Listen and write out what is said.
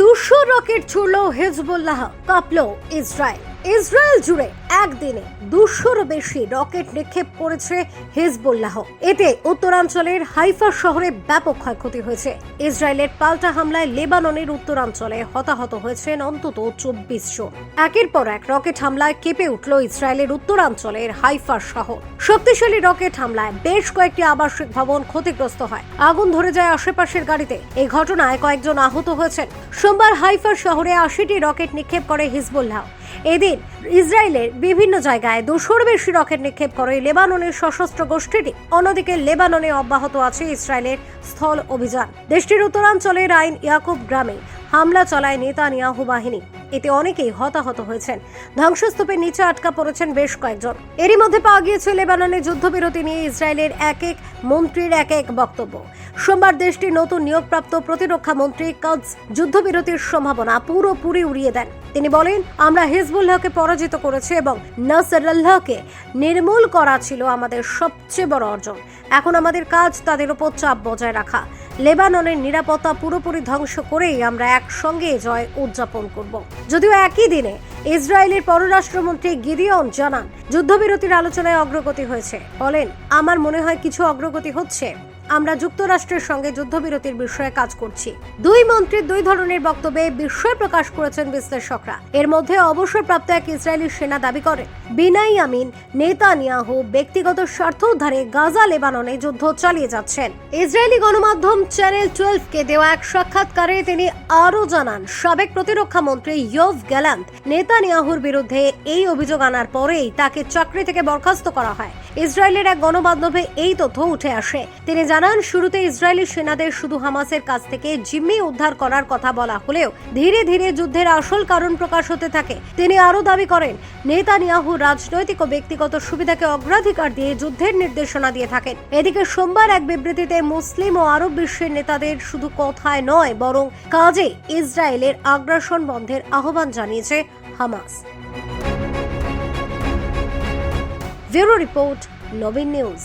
দুশো রকেট ছুড়ল হেজবুল্লাহ কাঁপল ইসরায়েল। ইসরায়েল জুড়ে একদিনে দুশোরও বেশি রকেট নিক্ষেপ করেছে হিজবুল্লাহ। এতে উত্তরাঞ্চলের হাইফা শহরে ব্যাপক ক্ষয়ক্ষতি হয়েছে। ইসরায়েলের পাল্টা হামলায় লেবাননের উত্তরাঞ্চলে হতাহত হয়েছেন অন্তত চব্বিশ জন। একের পর এক রকেট হামলায় কেঁপে উঠল ইসরায়েলের উত্তরাঞ্চলের হাইফা শহর। শক্তিশালী রকেট হামলায় বেশ কয়েকটি আবাসিক ভবন ক্ষতিগ্রস্ত হয়। আগুন ধরে যায় আশেপাশের গাড়িতে। এই ঘটনায় কয়েকজন আহত হয়েছেন। সোমবার হাইফা শহরে আশিটি রকেট নিক্ষেপ করে হিজবুল্লাহ। এদিন ইসরায়েলের বিভিন্ন জায়গায় দুশোর বেশি রকেট নিক্ষেপ করে লেবাননের সশস্ত্র গোষ্ঠীটি। অন্যদিকে লেবাননে অব্যাহত আছে ইসরায়েলের স্থল অভিযান। দেশটির উত্তরাঞ্চলের আইন ইয়াকুব গ্রামে হামলা চলায় নেতানিয়াহু বাহিনী। এতে অনেকেই হতাহত হয়েছেন। ধ্বংসস্তূপের নিচে আটকা পড়েছেন বেশ কয়েকজন। এরই মধ্যে পাওয়া গিয়েছে লেবাননে যুদ্ধবিরতি নিয়ে ইসরায়েলের এক এক মন্ত্রীর এক এক বক্তব্য। সোমবার দেশটির নতুন নিয়োগপ্রাপ্ত প্রতিরক্ষা মন্ত্রী কাজ যুদ্ধবিরতির সম্ভাবনা পুরোপুরি উড়িয়ে দেন। তিনি বলেন, আমরা হিজবুল্লাহকে পরাজিত করেছি এবং নাসরাল্লাহকে নির্মূল করা ছিল আমাদের সবচেয়ে বড় অর্জন। এখন আমাদের কাজ তাদের উপর চাপ বজায় রাখা। লেবাননের নিরাপত্তা পুরোপুরি ধ্বংস করেই আমরা একসঙ্গে জয় উদযাপন করব। যদিও একই দিনে ইসরায়েলের পররাষ্ট্রমন্ত্রী গিদিয়ন জানান, যুদ্ধবিরতির আলোচনায় অগ্রগতি হয়েছে। বলেন, আমার মনে হয় কিছু অগ্রগতি হচ্ছে। আমরা যুক্তরাষ্ট্রের সঙ্গে যুদ্ধবিরতির বিষয়ে কাজ করছি। দুই মন্ত্রীর দুই ধরনের বক্তব্যে বিস্ময় প্রকাশ করেছেন বিশ্লেষকরা। এর মধ্যে অবসরপ্রাপ্ত এক ইসরায়েলি সেনা দাবি করে বিনাই আমিন নেতানিয়াহু ব্যক্তিগত স্বার্থ উদ্ধারে গাজা লেবাননে যুদ্ধ চালিয়ে যাচ্ছেন। ইসরায়েলি গণমাধ্যম চ্যানেল টুয়েলভকে দেওয়া এক সাক্ষাৎকারে তিনি আরও জানান, সাবেক প্রতিরক্ষা মন্ত্রী ইয়ভ গ্যালান্ত নেতানিয়াহুর বিরুদ্ধে এই অভিযোগ আনার পরেই তাকে চাকরি থেকে বরখাস্ত করা হয়। ইসরায়েলের এক গণমাধ্যমে এই তথ্য উঠে আসে। তিনি জানান, শুরুতে ইসরায়েলি সেনাদের শুধু হামাসের কাছ থেকে জিম্মি উদ্ধার করার কথা বলা হলেও ধীরে ধীরে যুদ্ধের আসল কারণ প্রকাশ হতে থাকে। তিনি আরও দাবি করেন, নেতানিয়াহু রাজনৈতিক ও ব্যক্তিগত সুবিধাকে অগ্রাধিকার দিয়ে যুদ্ধের নির্দেশনা দিয়ে থাকেন। এদিকে সোমবার এক বিবৃতিতে মুসলিম ও আরব বিশ্বের নেতাদের শুধু কথায় নয়, বরং কাজে ইসরায়েলের আগ্রাসন বন্ধের আহ্বান জানিয়েছে Hamas. Bureau report Nabin news.